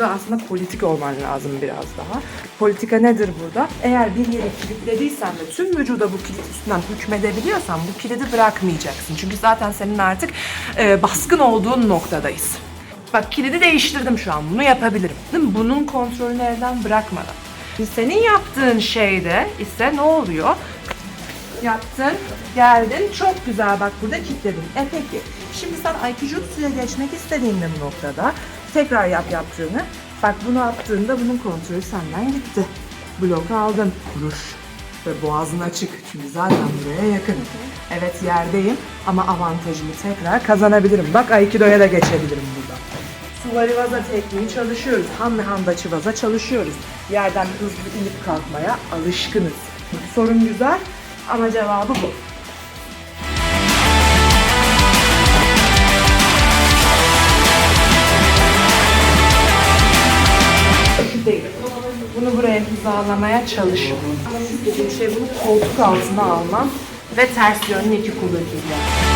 burada aslında politik olman lazım biraz daha. Politika nedir burada? Eğer bir yeri kilitlediysen ve tüm vücuda bu kilit üstünden hükmedebiliyorsan bu kilidi bırakmayacaksın. Çünkü zaten senin artık e, baskın olduğun noktadayız. Bak kilidi değiştirdim şu an. Bunu yapabilirim. Değil mi? Bunun kontrolünü elden bırakmadan. Şimdi senin yaptığın şeyde ise ne oluyor? Yaptın, geldin, çok güzel bak burada kilitledin. E peki, şimdi sen Aikijutsu'ya geçmek istediğinde bu noktada tekrar yap yaptığını. Bak bunu attığında bunun kontrolü senden gitti. Blok aldın, vuruş ve boğazın açık çünkü zaten buraya yakın. Evet yerdeyim ama avantajımı tekrar kazanabilirim. Bak Aikido'ya da geçebilirim burada. Suvarivaza tekniği çalışıyoruz. Han ve handa çıvaza çalışıyoruz. Yerden hızlı inip kalkmaya alışkınız. Sorun güzel ama cevabı bu. Bunu buraya hizalamaya çalışın. Ama istediğim şey bunu koltuk altına almam ve ters yönlü iki kuvvet uygulamak.